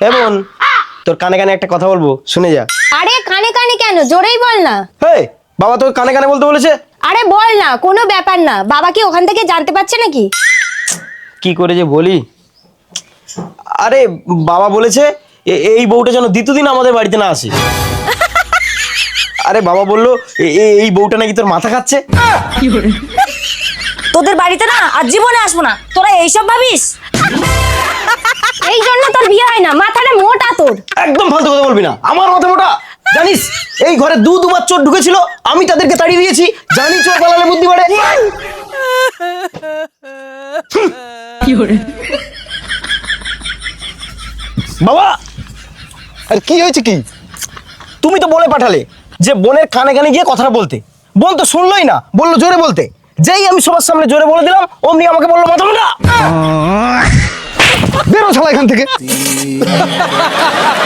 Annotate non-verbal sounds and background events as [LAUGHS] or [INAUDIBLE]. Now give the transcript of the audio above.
এ বোন তোর কানে কানে একটা কথা বলব শুনে যা। আরে কানে কানে কেন? জোরেই বল না। হে বাবা তোর কানে কানে বলতে বলেছে? আরে বল না কোনো ব্যাপার না। বাবা কি ওখান থেকে জানতে পারছে নাকি? কি করে যে বলি? আরে বাবা বলেছে এ- এই বউটা যেন দ্বিতীয় দিন আমাদের বাড়িতে না আসে। আরে বাবা বলল এ- এ- এই বউটা নাকি তোর মাথা খাচ্ছে? তোদের বাড়িতে না আর জীবনে আসব না। তোরা এইসব ভাবিস এই জন্য তোর বিয়ে হয় না মাথাটা মোটা তোর? একদম ফালতু কথা বলবি না। আমার মাথা মোটা। জানিস এই ঘরে দু দুবার চোর ঢুকেছিল আমি তাদেরকে তাড়িয়ে দিয়েছি। জানি চোর পালালে বুদ্ধি বাড়ে। বাবা আর কি হয়েছে কি? তুমি তো বলে পাঠালে যে বোনের কানে কানে গিয়ে কথাটা বলতে। বোন তো শুনলোই না বলল জোরে বলতে। যেই আমি সবার সামনে জোরে বলে দিলাম অমনি আমাকে বলল মাথা মোটা। শালা এখান থেকে? [LAUGHS]